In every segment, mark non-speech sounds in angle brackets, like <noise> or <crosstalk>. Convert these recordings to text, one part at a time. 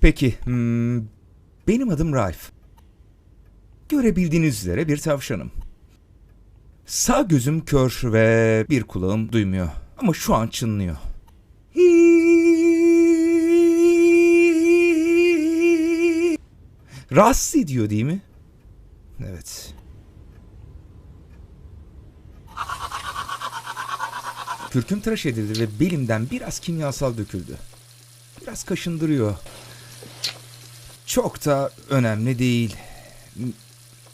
Peki, hmm, benim adım Raif. Görebildiğiniz üzere bir tavşanım. Sağ gözüm kör ve bir kulağım duymuyor. Ama şu an çınlıyor. Rahatsız ediyor değil mi? Evet. Kürküm tıraş edildi ve belimden biraz kimyasal döküldü. Biraz kaşındırıyor. Çok da önemli değil.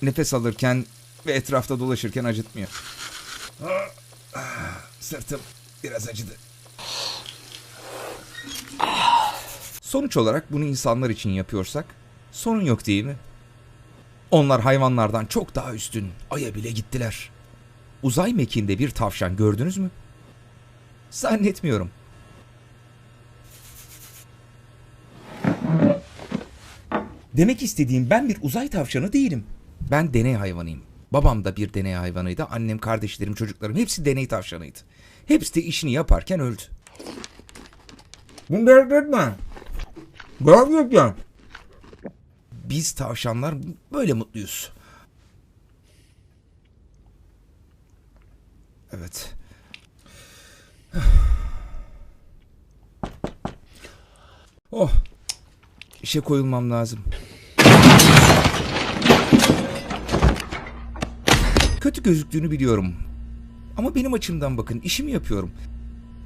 Nefes alırken ve etrafta dolaşırken acıtmıyor. Sırtım biraz acıdı. Sonuç olarak bunu insanlar için yapıyorsak sorun yok değil mi? Onlar hayvanlardan çok daha üstün. Ay'a bile gittiler. Uzay mekiğinde bir tavşan gördünüz mü? Zannetmiyorum. Demek istediğim ben bir uzay tavşanı değilim. Ben deney hayvanıyım. Babam da bir deney hayvanıydı. Annem, kardeşlerim, çocuklarım hepsi deney tavşanıydı. Hepsi de işini yaparken öldü. Bunu dert etme. Gerçekten. Biz tavşanlar böyle mutluyuz. Evet. <sighs> Oh. İşe koyulmam lazım. Kötü gözüktüğünü biliyorum. Ama benim açımdan bakın işimi yapıyorum.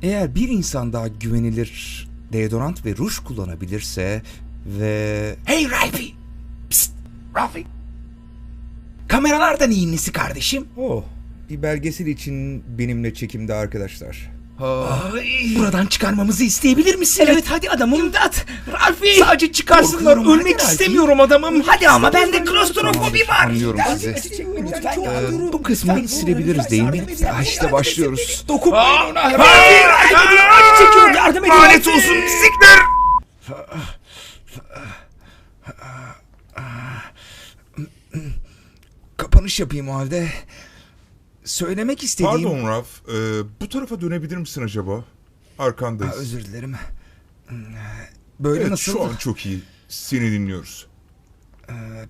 Eğer bir insan daha güvenilir deodorant ve ruj kullanabilirse ve... Hey Ralphie! Psst! Ralphie! Kameralar da neyin nesi kardeşim? Oh, bir belgesel için benimle çekimde arkadaşlar. Buradan çıkarmamızı isteyebilir misin? Evet hadi adamım. İmdat! Ralfi. Sadece çıkarsınlar. Korkuyorum, Ölmek hadi istemiyorum adamım. Hadi ama bende klostrofobi var. Anlıyorum sizi. Ee, bu kısmı silebiliriz değil mi? Ah, işte başlıyoruz. Dokunmayın ona. Hayır, Acı çekiyor yardım edin. Lanet olsun siktir! Kapanış yapayım o halde. Söylemek istediğim... Pardon Raf, e, bu tarafa dönebilir misin acaba? Arkandayız. Ha, özür dilerim. Böyle evet, nasıl? şu an çok iyi. Seni dinliyoruz.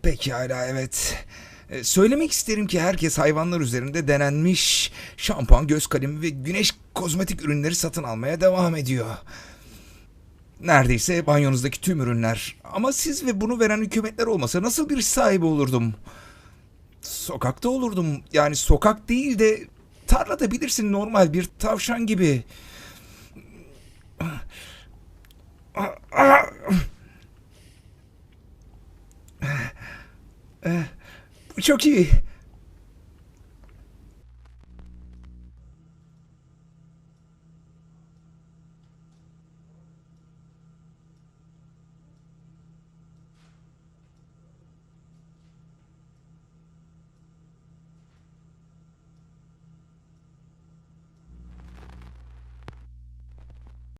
Pekala evet. Ee, Söylemek isterim ki herkes hayvanlar üzerinde denenmiş şampuan, göz kalemi ve güneş kozmetik ürünleri satın almaya devam ediyor. Neredeyse banyonuzdaki tüm ürünler. Ama siz ve bunu veren hükümetler olmasa nasıl bir sahibi olurdum? Sokakta olurdum. Yani sokak değil de tarlada bilirsin normal bir tavşan gibi. Çok iyi.